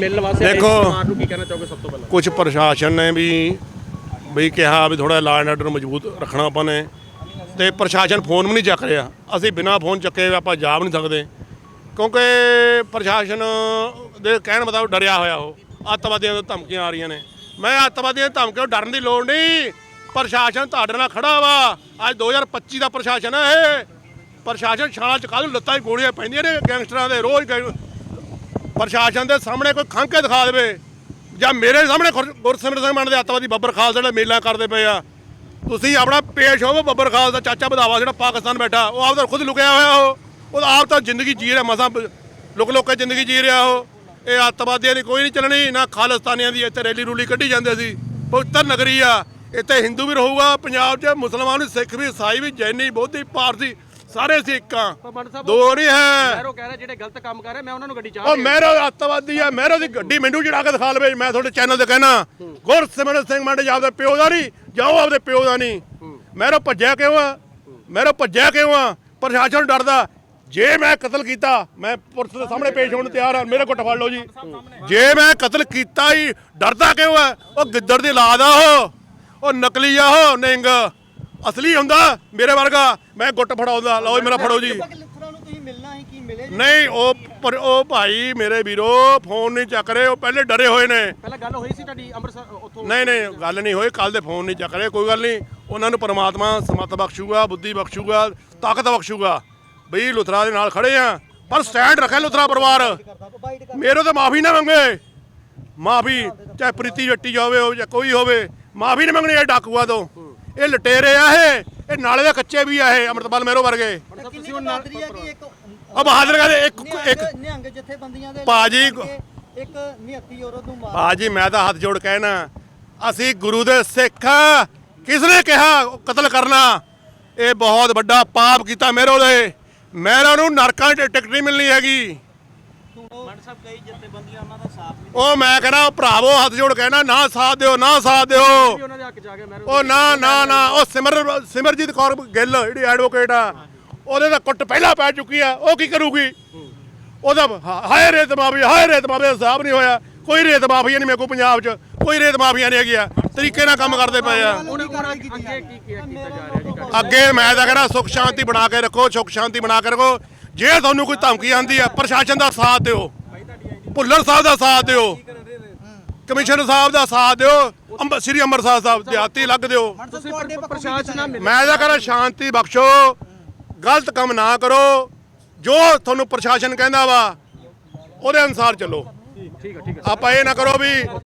ਮਿਲਣ ਵਾਸਤੇ ਦੇਖੋ। ਪਰਿਵਾਰ ਨੂੰ ਕੀ ਕਹਿਣਾ ਚਾਹੋਗੇ ਸਭ ਤੋਂ ਪਹਿਲਾਂ? ਕੁਝ ਪ੍ਰਸ਼ਾਸਨ ਨੇ ਵੀ ਬਈ ਕਿਹਾ ਵੀ ਥੋੜਾ ਲਾਅ ਐਂਡ ਆਰਡਰ ਮਜ਼ਬੂਤ ਰੱਖਣਾ ਆਪਾਂ ਨੇ। ਤੇ ਪ੍ਰਸ਼ਾਸਨ ਫੋਨ ਵੀ ਨਹੀਂ ਚੱਕ ਰਿਹਾ। ਅਸੀਂ ਬਿਨਾ ਫੋਨ ਚੱਕੇ ਆਪਾਂ ਜਾ ਵੀ ਨਹੀਂ ਸਕਦੇ। ਕਿਉਂਕਿ ਪ੍ਰਸ਼ਾਸਨ ਦੇ ਕਹਿਣ ਮੁਤਾਬਕ ਡਰਿਆ ਹੋਇਆ ਉਹ। ਅੱਤਵਾਦੀਆਂ ਤੋਂ ਧਮਕੀਆਂ ਆ ਰਹੀਆਂ ਨੇ। ਮੈਂ ਅੱਤਵਾਦੀਆਂ ਦੀ ਧਮਕੀਆਂ ਤੋਂ ਡਰਨ ਦੀ ਲੋੜ ਨਹੀਂ। ਪ੍ਰਸ਼ਾਸਨ ਤੁਹਾਡੇ ਨਾਲ ਖੜਾ ਵਾ। ਅੱਜ 2025 ਦਾ ਪ੍ਰਸ਼ਾਸਨ ਹੈ ਇਹ। ਪ੍ਰਸ਼ਾਸਨ ਛਾਲਾਂ ਚ ਕਾਹਨੂੰ ਲੱਤਾਂ 'ਚ ਗੋਲੀਆਂ ਪੈਂਦੀਆਂ ਨੇ ਗੈਂਗਸਟਰਾਂ ਦੇ ਰੋਜ਼ ਗੈਂਗ- ਪ੍ਰਸ਼ਾਸਨ ਦੇ ਸਾਹਮਣੇ ਕੋਈ ਖੰਘ ਕੇ ਦਿਖਾ ਦੇਵੇ ਜਾਂ ਮੇਰੇ ਸਾਹਮਣੇ ਗੁਰ- ਗੁਰਸਿਮਰਤ ਸਿੰਘ ਮੰਨ ਦੇ ਅੱਤਵਾਦੀ ਬੱਬਰ ਖਾਲਸਾ ਜਿਹੜਾ ਮੇਲਾ ਕਰਦੇ ਪਏ ਆ। ਤੁਸੀਂ ਆਪਣਾ ਪੇਸ਼ ਹੋਵੋ ਬੱਬਰ ਖਾਲਸਾ ਦਾ ਚਾਚਾ ਵਧਾਵਾ ਜਿਹੜਾ ਪਾਕਿਸਤਾਨ ਬੈਠਾ, ਉਹ ਆਪ ਤਾਂ ਖੁਦ ਲੁਕਿਆ ਹੋਇਆ ਉਹ। ਉਹ ਆਪ ਤਾਂ ਜ਼ਿੰਦਗੀ ਜੀ ਰਿਹਾ, ਮਸਾਂ ਲੁਕ ਲੁਕ ਕੇ ਜ਼ਿੰਦਗੀ ਜੀ ਰਿਹਾ ਉਹ। ਇਹ ਅੱਤਵਾਦੀਆਂ ਦੀ ਕੋਈ ਨਹੀਂ ਚੱਲਣੀ, ਨਾ ਖਾਲਿਸਤਾਨੀਆਂ ਦੀ ਇੱਥੇ ਰੈਲੀ ਰੂਲੀ ਕੱਢੀ ਜਾਂਦੇ ਸੀ। ਪਵਿੱਤਰ ਨਗਰੀ ਆ, ਇੱਥੇ ਹਿੰਦੂ ਵੀ ਰਹੂਗਾ, ਪੰਜਾਬ 'ਚ ਮੁਸਲਮਾਨ ਵੀ, ਸਿੱਖ ਵੀ ਈਸਾਈ ਵੀ, ਜੈਨੀ, ਬੋਧੀ, ਪਾਰਸੀ ਸਾਰੇ ਸਾਹਿਬ ਦੋ ਨਹੀਂ ਹੈ। ਮੈਰੋ ਕਹਿ ਰਿਹਾ ਜਿਹੜੇ ਗਲਤ ਕੰਮ ਕਰ ਰਹੇ ਮੈਂ ਉਹਨਾਂ ਨੂੰ ਗੱਡੀ ਚਾਹ ਉਹ ਮਹਿਰੋ ਅੱਤਵਾਦੀ ਆ ਮਹਿਰੋ ਦੀ ਗੱਡੀ ਮੈਨੂੰ ਚੜਾ ਕੇ ਦਿਖਾ ਲਵੇ ਮੈਂ ਤੁਹਾਡੇ ਚੈਨਲ ਤੇ ਕਹਿਣਾ। ਗੁਰਸਿਮਰਨ ਸਿੰਘ ਮੰਡ ਆਪਦੇ ਪਿਓ ਦਾ ਨਹੀਂ ਜਾਓ ਆਪਦੇ ਪਿਓ ਦਾ ਨਹੀਂ। ਮਹਿਰੋ ਭੱਜਿਆ ਕਿਉਂ ਆ? ਮਹਿਰੋ ਭੱਜਿਆ ਕਿਉਂ ਆ? ਪ੍ਰਸ਼ਾਸਨ ਡਰਦਾ। ਜੇ ਮੈਂ ਕਤਲ ਕੀਤਾ ਮੈਂ ਪੁਲਿਸ ਦੇ ਸਾਹਮਣੇ ਪੇਸ਼ ਹੋਣ ਨੂੰ ਤਿਆਰ ਆ ਮੇਰੇ ਕੋਲ ਫੜ ਲਓ ਜੀ। ਜੇ ਮੈਂ ਕਤਲ ਕੀਤਾ ਹੀ ਡਰਦਾ ਕਿਉਂ ਆ? ਉਹ ਗਿੱਦੜ ਦੀ ਔਲਾਦ ਆ ਉਹ। ਉਹ ਨਕਲੀ ਆ ਉਹ ਨਿੰਗ। ਅਸਲੀ ਹੁੰਦਾ ਮੇਰੇ ਵਰਗਾ। ਮੈਂ ਗੁੱਟ ਫੜਾਉਂਦਾ। ਲਓ ਜੀ ਮੇਰਾ ਫੜੋ ਜੀ। ਲਿਖਰਾਂ ਨੂੰ ਤੁਸੀਂ ਮਿਲਣਾ ਹੀ ਕੀ ਮਿਲੇ ਜੀ? ਨਹੀਂ ਉਹ ਪਰ ਉਹ ਭਾਈ ਮੇਰੇ ਵੀਰੋ ਫੋਨ ਨਹੀਂ ਚੱਕ ਰਹੇ। ਉਹ ਪਹਿਲੇ ਡਰੇ ਹੋਏ ਨੇ। ਪਹਿਲਾਂ ਗੱਲ ਹੋਈ ਸੀ ਤੁਹਾਡੀ ਅੰਮ੍ਰਿਤਸਰ ਉੱਥੋਂ? ਨਹੀਂ ਨਹੀਂ ਗੱਲ ਨਹੀਂ ਹੋਈ। ਕੱਲ ਦੇ ਫੋਨ ਨਹੀਂ ਚੱਕ ਰਹੇ ਕੋਈ ਗੱਲ ਨਹੀਂ। ਉਹਨਾਂ ਨੂੰ ਪਰਮਾਤਮਾ ਸਮਤ ਬਖਸ਼ੂਗਾ ਬੁੱਧੀ ਬਖਸ਼ੂਗਾ ਤਾਕਤ ਬਖਸ਼ੂਗਾ। ਬਈ ਲੁਥਰਾ ਦੇ ਨਾਲ ਖੜੇ ਆ। ਪਰ ਸਟੈਂਡ ਰੱਖੇ ਲੁਥਰਾ ਪਰਿਵਾਰ। ਕਰਦਾ ਬਾਈਟ ਕਰ ਮੇਰੇ ਤੋਂ ਮਾਫੀ ਨਾ ਮੰਗੇ। ਮਾਫੀ ਚਾਹੇ ਪ੍ਰੀਤੀ ਜੱਟੀ ਜਾਵੇ ਹੋਵੇ ਜਾਂ ਕੋਈ ਹੋਵੇ ਮਾਫੀ ਨਹੀਂ ਮੰਗਣੀ ਇਹ ਡਾਕੂਆ ਤੋਂ। ਇਹ ਲਟੇਰੇ ਆ ਇਹ। ਇਹ ਨਾਲੇ ਦੇ ਕੱਚੇ ਵੀ ਆ ਇਹ ਅੰਮ੍ਰਿਤਪਾਲ ਮੇਰੋ ਵਰਗੇ। ਬਹਾਦਰੀ ਆ ਕਿ ਇੱਕ ਉਹ ਬਹਾਦਰ ਕਹਿੰਦੇ ਇੱਕ ਇੱਕ ਨਿਹੰਗ ਜਥੇਬੰਦੀਆਂ ਦੇ ਭਾਜੀ, ਇੱਕ ਨਿਹੱਤੀ ਔਰਤ ਨੂੰ ਮਾਰ ਬਾਜੀ ਮੈਂ ਤਾਂ ਹੱਥ ਜੋੜ ਕਹਿਣਾ ਅਸੀਂ ਗੁਰੂ ਦੇ ਸਿੱਖ ਆ। ਕਿਸ ਨੇ ਕਿਹਾ ਕਤਲ ਕਰਨਾ? ਇਹ ਬਹੁਤ ਵੱਡਾ ਪਾਪ ਕੀਤਾ ਮੇਰੋ ਦੇ ਮੇਰਾ ਨੂੰ ਨਰਕਾਂ 'ਚ ਟਿਕਟ ਨਹੀਂ ਮਿਲਣੀ ਹੈਗੀ। ਸਾਹਿਬ ਕਈ ਜਥੇਬੰਦੀਆਂ ਉਹਨਾਂ ਦਾ ਸਾਥ ਨਹੀਂ ਉਹ ਮੈਂ ਕਹਿੰਦਾ ਭਰਾਵੋ ਹੱਥ ਜੋੜ ਕਹਿਣਾ ਨਾ ਸਾਥ ਦਿਓ ਨਾ ਸਾਥ ਦਿਓ। ਉਹਨਾਂ ਦੇ ਹੱਕ ਚ ਆ ਗਿਆ ਮੈਰੋ ਉਹ ਨਾ ਨਾ ਨਾ ਉਹ ਸਿਮਰ ਸਿਮਰਜੀਤ ਕੌਰ ਗਿੱਲ ਜਿਹੜੀ ਐਡਵੋਕੇਟ ਆ ਉਹਦੇ ਦਾ ਕੁੱਟ ਪਹਿਲਾਂ ਪੈ ਚੁੱਕੀ ਆ ਉਹ ਕੀ ਕਰੂਗੀ? ਉਹਦਾ ਹਾਏ ਰੇਤ ਮਾਫੀ ਹਾਏ ਰੇਤ ਮਾਫੀ ਹਿਸਾਬ ਨਹੀਂ ਹੋਇਆ। ਕੋਈ ਰੇਤ ਮਾਫੀਆ ਨਹੀਂ ਮੇਰੇ ਕੋਲ ਪੰਜਾਬ 'ਚ ਕੋਈ ਰੇਤ ਮਾਫੀਆ ਨਹੀਂ ਹੈਗੀ ਆ। ਤਰੀਕੇ ਨਾਲ ਕੰਮ ਕਰਦੇ ਪਏ ਆ। ਕੀ ਕੀ ਅੱਗੇ ਮੈਂ ਤਾਂ ਕਹਿੰਦਾ ਸੁਖ ਸ਼ਾਂਤੀ ਬਣਾ ਕੇ ਰੱਖੋ ਸੁਖ ਸ਼ਾਂਤੀ ਬਣਾ ਕੇ ਰੱਖੋ। ਜੇ ਤੁਹਾਨੂੰ ਕੋਈ ਧਮਕੀ ਆਂਦੀ ਆ ਪ੍ਰਸ਼ਾਸਨ ਦਾ ਸਾਥ ਦਿਓ। ਭੁੱਲਰ ਸਾਹਿਬ ਦਾ ਸਾਥ ਦਿਓ। ਕਮਿਸ਼ਨਰ ਸਾਹਿਬ ਦਾ ਸਾਥ ਦਿਓ। ਅੰਬ ਸ੍ਰੀ ਅੰਮ੍ਰਿਤਸਰ ਸਾਹਿਬ ਦਿਹਾਤੀ ਲੱਗ ਦਿਓ। ਮੈਂ ਤਾਂ ਕਹਿੰਦਾ ਸ਼ਾਂਤੀ ਬਖਸ਼ੋ। ਗਲਤ ਕੰਮ ਨਾ ਕਰੋ। ਜੋ ਤੁਹਾਨੂੰ ਪ੍ਰਸ਼ਾਸਨ ਕਹਿੰਦਾ ਵਾ ਉਹਦੇ ਅਨੁਸਾਰ ਚੱਲੋ। ਠੀਕ ਹੈ ਠੀਕ ਹੈ। ਆਪਾਂ ਇਹ ਨਾ ਕਰੋ ਵੀ